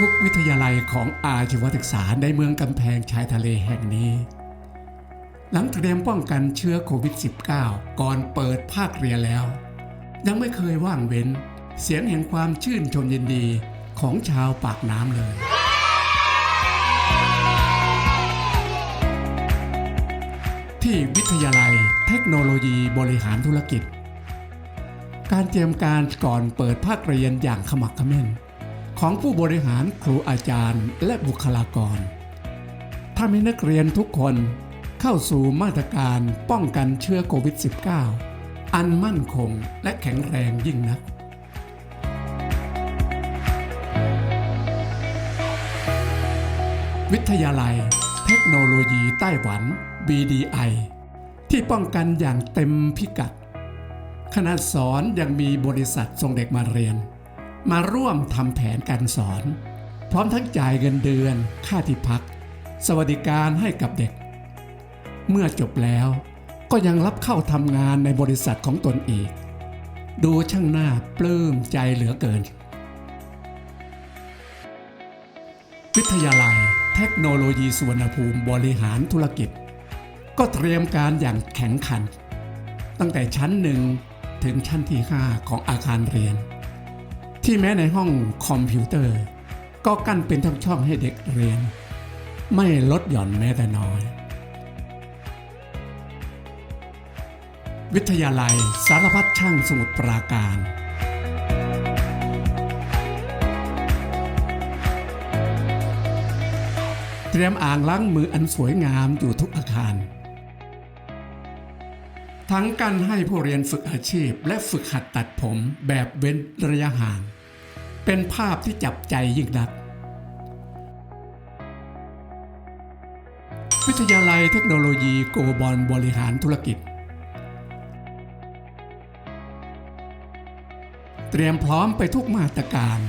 ทุกๆ วิทยาลัยของอาชีวศึกษาในเมืองกำแพงชายทะเลแห่งนี้ หลังเตรียมป้องกันเชื้อโควิด -19 ก่อนเปิดภาคเรียนแล้ว ยังไม่เคยว่างเว้น เสียงแห่งความชื่นชมยินดีของชาวปากน้ำเลย ที่วิทยาลัยเทคโนโลยีบริหารธุรกิจ การเตรียมการก่อนเปิดภาคเรียนอย่างขมักเขม้น ของผู้บริหารครูอาจารย์และบุคลากรทำให้นักเรียนทุกคนเข้าสู่มาตรการป้องกันเชื้อโควิด -19 อันมั่นคงและแข็งแรงยิ่งนัก วิทยาลัย เทคโนโลยีไต้หวัน BDI ที่ป้องกันอย่างเต็มพิกัด ขณะสอนยังมีบริษัทส่งเด็กมาเรียน มาร่วมทำแผนการสอน พร้อมทั้งจ่ายเงินเดือน ค่าที่พัก สวัสดิการให้กับเด็ก เมื่อจบแล้วก็ยังรับเข้าทำงานในบริษัทของตนอีก ดูช่างหน้าปลื้มใจเหลือเกิน วิทยาลัยเทคโนโลยีสุวรรณภูมิบริหารธุรกิจ ก็เตรียมการอย่างแข็งขัน ตั้งแต่ชั้นหนึ่งถึงชั้นที่ 5 ของอาคารเรียน ที่แม้ในห้องคอมพิวเตอร์ ก็กั้นเป็นช่องๆให้เด็กเรียน ไม่ลดหย่อนแม้แต่น้อย วิทยาลัยสารพัดช่างสมุทรปราการเตรียมอ่างล้างมืออันสวยงามอยู่ทุกอาคาร ทั้งการให้ผู้เรียนฝึกอาชีพ และฝึกหัดตัดผมแบบเว้นระยะห่าง เป็นภาพที่จับใจยิ่งนัก วิทยาลัยเทคโนโลยีโกบอลบริหารธุรกิจ เตรียมพร้อมไปทุกมาตรการ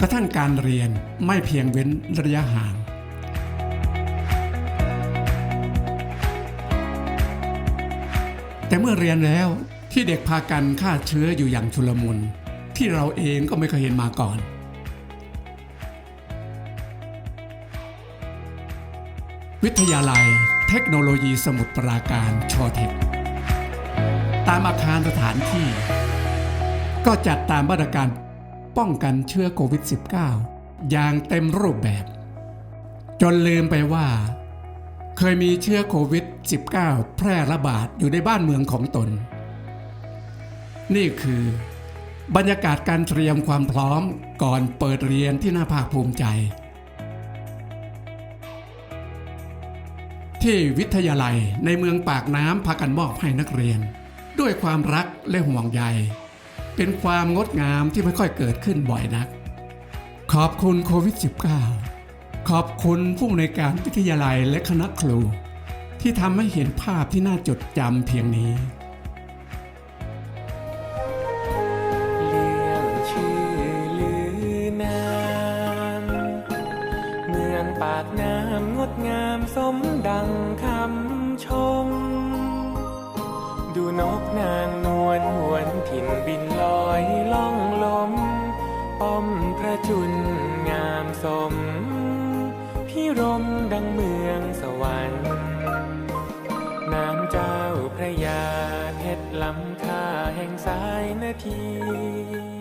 กระทั่งการเรียนไม่เพียงเว้นระยะห่าง แต่เมื่อเรียนแล้วที่เด็กพากันฆ่าเชื้ออยู่อย่างชุลมุน ที่เราเองก็ไม่เคยเห็นมาก่อน วิทยาลัยเทคโนโลยีสมุทรปราการชอเทค ตามอาคารสถานที่ ก็จัดตามมาตรการป้องกันเชื้อโควิด -19 อย่างเต็มรูปแบบ จนลืมไปว่า เคยมีเชื้อโควิด -19 แพร่ระบาดอยู่ในบ้านเมืองของตน นี่คือบรรยากาศการเตรียมความพร้อมก่อนเปิดเรียนที่น่าภาคภูมิใจ ที่วิทยาลัยในเมืองปากน้ำพากันมอบให้นักเรียน ด้วยความรักและห่วงใย เป็นความงดงามที่ไม่ค่อยเกิดขึ้นบ่อยนัก ขอบคุณโควิด -19 ขอบคุณผู้ในการวิทยาลัยและคณะครู ที่ทำให้เห็นภาพที่น่าจดจำเพียงนี้ปากน้ำงดงามสมดังคำชม ดูนกนางนวลหวนถิ่นบินลอยล่องายนาที